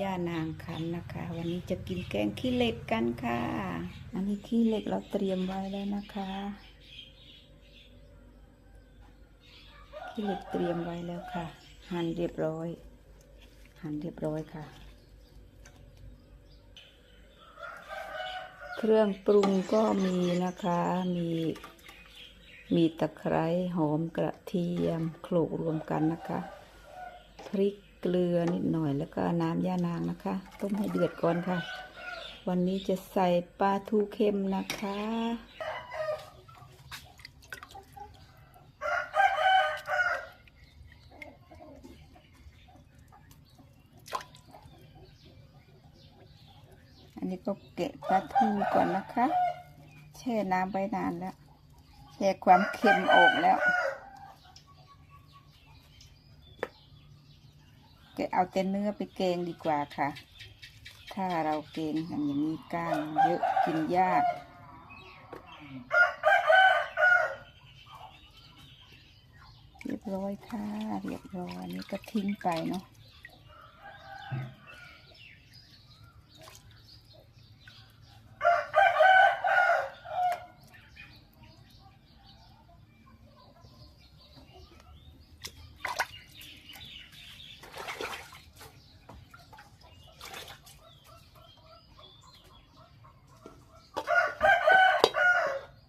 ย่านางคันนะคะ วันนี้จะกินแกงขี้เหล็กกันค่ะ อันนี้ขี้เหล็กเราเตรียมไว้แล้วนะคะขี้เหล็กเตรียมไว้แล้วค่ะ หั่นเรียบร้อย หั่นเรียบร้อยค่ะ เครื่องปรุงก็มีนะคะ มี มีตะไคร้หอมกระเทียมโขลกรวมกันนะคะ พริก เกลือนิดหน่อยแล้วก็น้ำย่านางนะคะ ต้มให้เดือดก่อนค่ะ วันนี้จะใส่ปลาทูเค็มนะคะ อันนี้ก็เกะปลาทูก่อนนะคะ แช่น้ำไว้นานแล้ว แช่ความเค็มออกแล้ว แกะ เอาแต่เนื้อไปแกงดีกว่าค่ะ ถ้าเราแกงทำอย่างนี้ก้างเยอะกินยากเรียบร้อยค่ะ เรียบร้อยนนี้ก็ทิ้งไปเนาะ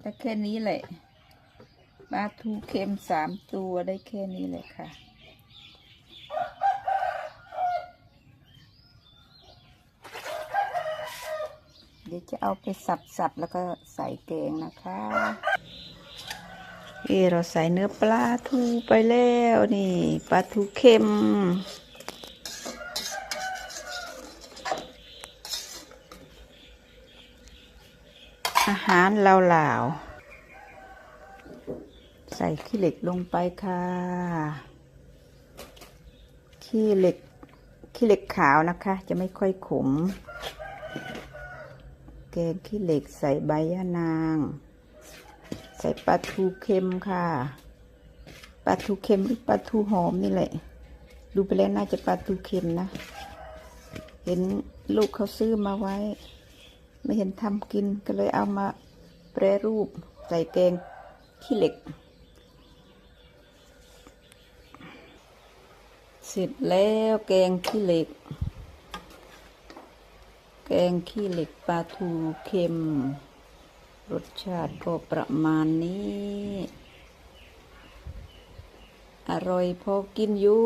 แต่แค่นี้แหละปลาทูเค็มสามตัวได้แค่นี้เลยค่ะ เดี๋ยวจะเอาไปสับๆแล้วก็ใส่แกงนะคะนี่เราใส่เนื้อปลาทูไปแล้วนี่ ปลาทูเค็ม อาหารลาวๆใส่ขี้เหล็กลงไปค่ะ ขี้เหล็กขี้เหล็กขาวนะคะ จะไม่ค่อยขม แกงขี้เหล็กใส่ใบยะนาง ใส่ปลาทูเค็มค่ะ ปลาทูเค็มหรือปลาทูหอมนี่แหละ ดูไปแล้วน่าจะปลาทูเค็มนะ เห็นลูกเขาซื้อมาไว้ ไม่เห็นทำกินก็เลยเอามาแปรรูปใส่แกงขี้เหล็ก เสร็จแล้วแกงขี้เหล็ก แกงขี้เหล็กปลาทูเค็ม รสชาติก็ประมาณนี้ อร่อยพอกินอยู่